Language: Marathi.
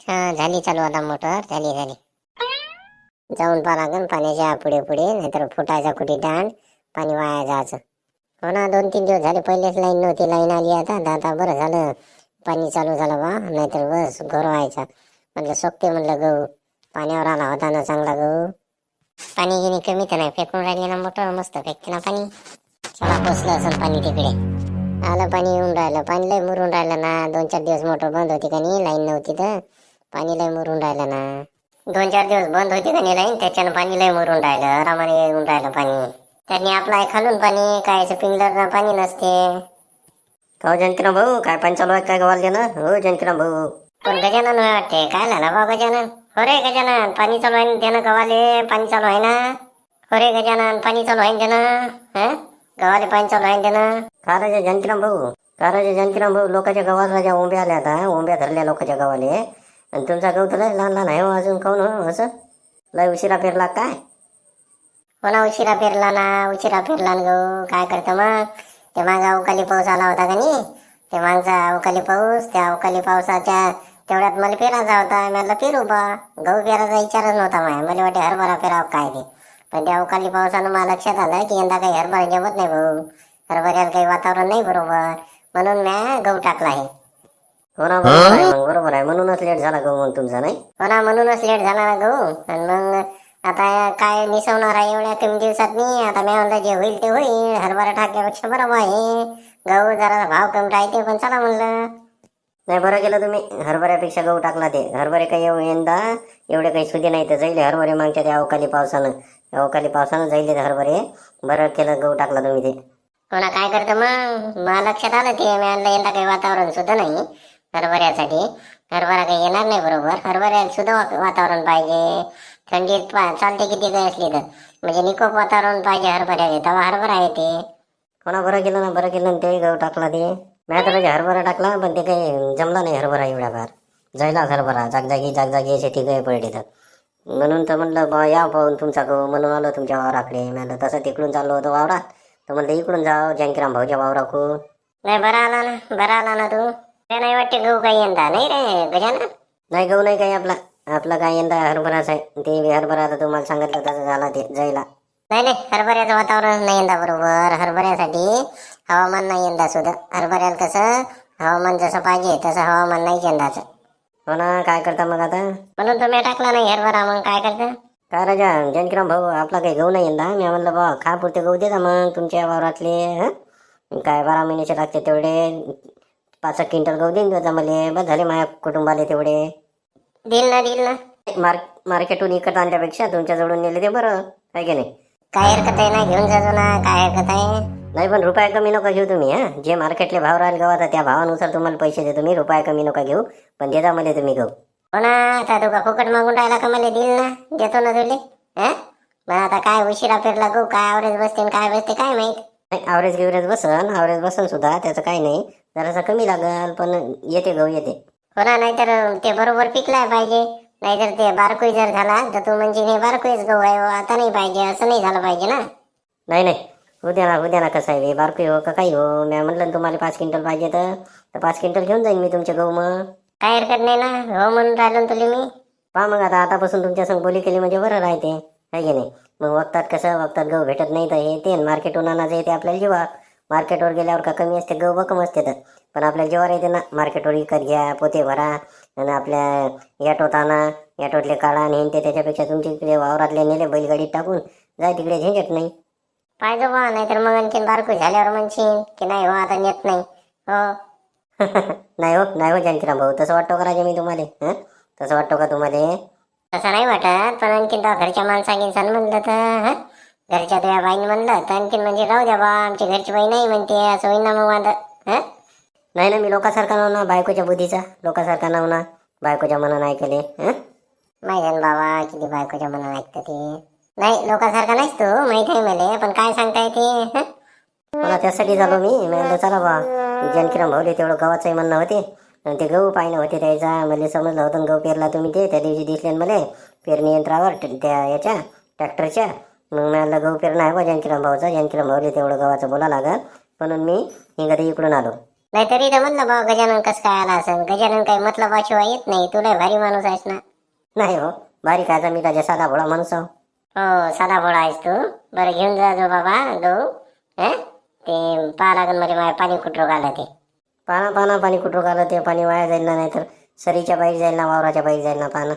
हा झाली चालू आता मोटर झाली झाली. जाऊन पाहा लागन पाण्याच्या पुढे पुढे नाहीतर फुटायचा कुठे दांड पाणी वाया जायचं. हो ना दोन तीन दिवस झाले पहिलेच लाईन नव्हती लाईन आली आता तर आता बरं झालं. पाणी चालू झालं बा नाहीतर बस घर व्हायचा. म्हटलं सोपते म्हटलं गहू. पाण्यावर आला होता ना चांगला गहू. पाणी गिनी कमी तर नाही फेकून राहिली ना मोटर मस्त फेकते ना पाणी. चला पोचलं असेल पाणी तिकडे. आलं पाणी येऊन राहिलं. पाणी लय मुरून राहिलं ना. दोन चार दिवस मोटर बंद होती का नाही? लाईन नव्हती तर. पाणी लय मुरून राहिलं ना. दोन चार दिवस बंद होती का नाही लाईन? त्याच्यानं पाणी लय मुरून राहिलं. आरामाने येऊन राहिलं पाणी. त्यांनी आपला खालून पाणी. काय पिंगलर पाणी नसते. हो जयंतीराम भाऊ काय पाणी चालू आहे? काय गवाल देणं हो जयंतीराम भाऊ. पण गजानन वाटते. काय झालं बा गजानन? हो रे गजानन पाणी चालू आहे ना त्यानं गव्हाले पाणी चालू आहे ना? हो रे गजानन पाणी चालू आहे ना त्यानं? हा? गव्हाले पाणी चालू आहे ना त्यानं का भाऊ काराच्या राजा भाऊ लोकांच्या गावाला ज्या ओंब्या आल्या आता ओंब्या धरल्या लोकांच्या गावाले. आणि तुमचा गहू तर लय लहान लहान आहे हो अजून काऊन हो असं? लय उशिरा पेरला काय? हो ना उशिरा पेरला ना उशिरा पेरला ना गहू? काय करतं मग? ते मागं अवकाळी पाऊस आला होता का नाही? ते मागचा अवकाळी पाऊस त्या अवकाळी पावसाच्या तेवढ्यात मला पेरायचा होता. मला पेरू बा. गहू पेरायचा विचारच नव्हता माय. मला वाटे हरभरा पेरावं काय ते? पण त्या अवकाळी पावसानं मला लक्षात आलं की यंदा काही हरभरा जमत नाही भाऊ. हरभऱ्याला काही वातावरण नाही बरोबर. म्हणून म्या गहू टाकला आहे. हो ना बरोबर आहे मग बरोबर आहे. म्हणूनच लेट झाला गहू मग तुमचा नाही? हो ना म्हणूनच लेट झाला ना गहू. आणि मग आता काय निसवणार आहे एवढ्या कमी दिवसात मी? आता मी म्हणलं जे होईल ते होईल. हरभरा टाकल्यापेक्षा बरोबर आहे. गहू जरा भाव कमी राहते पण चला म्हणलं. नाही बरं केलं तुम्ही. हरभऱ्यापेक्षा गहू टाकला ते. हरभरे काही एव- यंदा. एवढे काही सुधी नाही तर जाईल हरभरे मागच्या त्या अवकाळी पावसानं. अवकाळी पावसानं जाईल ते हरभरे. बरं केलं गहू टाकला तुम्ही ते. हो ना काय करतं मग? मला लक्षात आलं ते मी आणलं यंदा काही वातावरण सुद्धा नाही हरभऱ्यासाठी. हरभरा काही येणार नाही बरोबर. हरभऱ्याला सुद्धा वातावरण पाहिजे. थंडीत पा- चालते किती काही असली तर. म्हणजे निकोप वातावरण पाहिजे हरभऱ्याचे तेव्हा हरभरा येते. कोणा ना बरं केलं ना बरं केलं ते गहू टाकला ते. मॅ तर म्हणजे हरभरा टाकला पण ते काही जमला नाही हरभरा एवढ्या फार जायलाच हरभरा जागजागी जागजागी शेती गय पडली तर. म्हणून तर म्हणलं बा या पाहून तुमचा गहू म्हणून आलो तुमच्या वावराकडे. म्हणलं तसं तिकडून चाललो होतो वावरात. तर म्हणलं इकडून जाव जंकीराम भाऊच्या वावराकडून. नाही बरा आला ना बरा आला ना तू. ते नाही वाटते गहू काही यंदा नाही रे गजानन. नाही गहू नाही काही आपला आपला काय यंदा हरभराच आहे. ते हरभरा आता तुम्हाला सांगितलं तसं झाला ते जायला. नाही नाही हरभऱ्याचं वातावरण नाही यंदा बरोबर. हरभऱ्यासाठी हवामान नाही यंदा सुद्धा. हरभऱ्याला कसं हवामान जसं पाहिजे तसं हवामान नाही यंदाचं. हो ना काय करता मग आता? म्हणून तुम्ही टाकला नाही हरभरा मग काय करता? काय राजा जानकीराम भाऊ आपला काही गहू नाही यंदा? मी म्हणलं बा खा पुरते गहू देता मग तुमच्या वावरातले हं? काय बारा महिन्याचे लागते तेवढे पाच एक क्विंटल गहू देऊन देता मला. बस झाले माझ्या कुटुंबाले तेवढे. देईल ना देईल ना. मार्क मार्केटहून इकत आणल्यापेक्षा तुमच्याजवळून नेले ते बरं आहे की नाही? काय हरकत आहे ना घेऊन जातो ना काय हरकत आहे? नाही पण रुपया कमी नका घेऊ तुम्ही हां. जे मार्केटले भाव राहील गव्हाचा त्या भावानुसार तुम्हाला पैसे देतो. मी रुपया कमी नका घेऊ पण देता मला तुम्ही गहू हो ना आता तुका का फुकट मागून राहिला का मला देईल ना? देतो ना तुले हं? मग आता काय उशिरा फिरला गहू काय आवरेज बसते काय बसते काय माहीत? नाही आवरेज गिवरेज बसन आवरेज बसन सुद्धा त्याचं काही नाही. जरासा कमी लागल पण येते गहू येते. हो ना नाहीतर ते बरोबर पिकलाय पाहिजे. नाहीतर ते बारकोई जर झाला तर तू म्हणजे हे बारकोईच गहू आहे हो. आता नाही पाहिजे असं नाही झालं पाहिजे ना? नाही नाही. उद्या ना उद्या ना कसं आहे बारकी हो का काही हो? मी म्हणलं ना तुम्हाला पाच क्विंटल पाहिजे तर. पाच क्विंटल घेऊन जाईन मी तुमचे गहू मग. काय हरकत नाही ना. हो म्हणून राहिलो तुले मी. पहा मग आता आतापासून तुमच्या संग बोली केली म्हणजे बरं राहते. आहे की नाही? मग वक्तात कसं? वक्तात गहू भेटत नाही तर हे ते मार्केटहून आणायचं येते आपल्याला जेव्हा मार्केटवर गेल्यावर का कमी असते गहू बकम असते तर. पण आपल्याला जेव्हा येते ना मार्केटवर विकत घ्या पोते भरा आणि आपल्या याटोत आणा याटोतले काढा आणि ते त्याच्यापेक्षा तुमच्या इकडे वावरातले नेले बैलगाडीत टाकून जाय तिकडे झंझट नाही. पाहिजे बा नाहीतर मग आणखीन बारको झाल्यावर म्हणशील की नाही हो आता नेत नाही. हो. नाही हो नाही हो जानकीराम भाऊ तसं वाटतो का राजा मी तुम्हाला? हं? तसं वाटतो का तुम्हाला? तसं नाही वाटत पण आणखीन तो घरच्या माणसांनी सांग म्हणलं तर हं? घरच्या तुझ्या बाईने म्हणलं तर आणखीन म्हणजे राहू द्या बा आमची घरची बाई नाही म्हणते असं होईन ना मग माझं हं? नाही ना मी लोकासारखा नाव ना बायकोच्या बुद्धीचा लोकासारखा नाव ना बायकोच्या मनानं ऐकले हं? माहिती बाबा किती बायकोच्या मनात ऐकतं ते. नाही लोकांसारखा नाहीस तू माहीत आहे मला पण काय सांगता येते हं? मला त्यासाठी झालो मी म्हणलं चला बा जानकीराम भाऊले तेवढं गव्हाचंही म्हणणं होते. आणि ते गहू पाहिणं होते त्याचा मला समजलं होतं गहू पेरला तुम्ही ते त्या दिवशी दिसले मला पेरणी यंत्रावर त्या याच्या ट्रॅक्टरच्या. मग मी म्हणलं गहू पेरणं आहे बा जानकीराम भाऊचा जानकीराम भाऊले तेवढं गव्हाचं बोला लागल म्हणून मी हिंगा ते इकडून आलो. नाहीतर इथं म्हणलं बा गजानन कसं काय आला असं गजानन काही मतलब शिवाय येत नाही तुला भारी माणूस आहेस ना. नाही हो बारीक आहे मी त्याच्या साधा भोळा माणूस आहो. हो साधा भोळा आहेस तू. बरं घेऊन जा जो बाबा गहू हं? ते पाहा लागेल मध्ये म्हणजे माझ्या पाणी कुठं आलं ते. पाना पाना पाणी कुठं आलं ते. पाणी वाया जाईल ना नाहीतर सरीच्या बाईक जाईल ना वावराच्या बाईक जाईल ना पानं